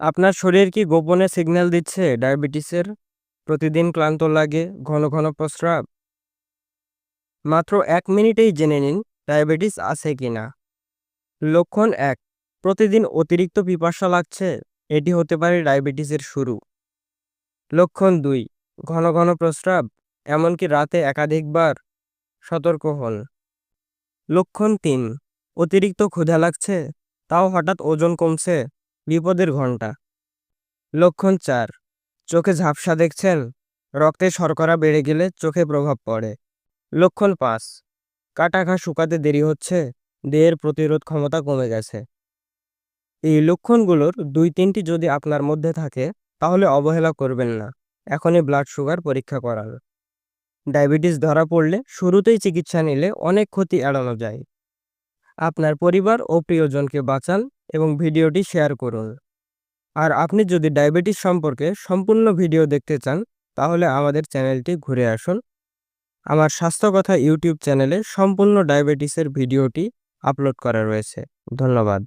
আপনার শরীর কি গোপনে সিগন্যাল দিচ্ছে? ডায়াবেটিসের প্রতিদিন ক্লান্ত লাগে, ঘন ঘন প্রস্রাব? মাত্র এক মিনিটেই জেনে নিন ডায়াবেটিস আছে কি না লক্ষণ এক, প্রতিদিন অতিরিক্ত পিপাসা লাগছে, এটি হতে পারে ডায়াবেটিসের শুরু। লক্ষণ দুই, ঘন ঘন প্রস্রাব, এমনকি রাতে একাধিকবার সতর্ক হন। লক্ষণ তিন, অতিরিক্ত ক্ষুধা লাগছে, তাও হঠাৎ ওজন কমছে বিপদের ঘণ্টা লক্ষণ চার, চোখে ঝাপসা দেখছেন, রক্তে শর্করা বেড়ে গেলে চোখে প্রভাব পড়ে। লক্ষণ পাঁচ, কাটা ঘা শুকাতে দেরি হচ্ছে, দেহের প্রতিরোধ ক্ষমতা কমে গেছে। এই লক্ষণগুলোর দুই তিনটি যদি আপনার মধ্যে থাকে, তাহলে অবহেলা করবেন না, এখনই ব্লাড সুগার পরীক্ষা করান। ডায়াবেটিস ধরা পড়লে শুরুতেই চিকিৎসা নিলে অনেক ক্ষতি এড়ানো যায়। আপনার পরিবার ও প্রিয়জনকে বাঁচান এবং ভিডিওটি শেয়ার করুন। আর আপনি যদি ডায়াবেটিস সম্পর্কে সম্পূর্ণ ভিডিও দেখতে চান, তাহলে আমাদের চ্যানেলটি ঘুরে আসুন। আমার স্বাস্থ্য কথা ইউটিউব চ্যানেলে সম্পূর্ণ ডায়াবেটিসের ভিডিওটি আপলোড করা রয়েছে। ধন্যবাদ।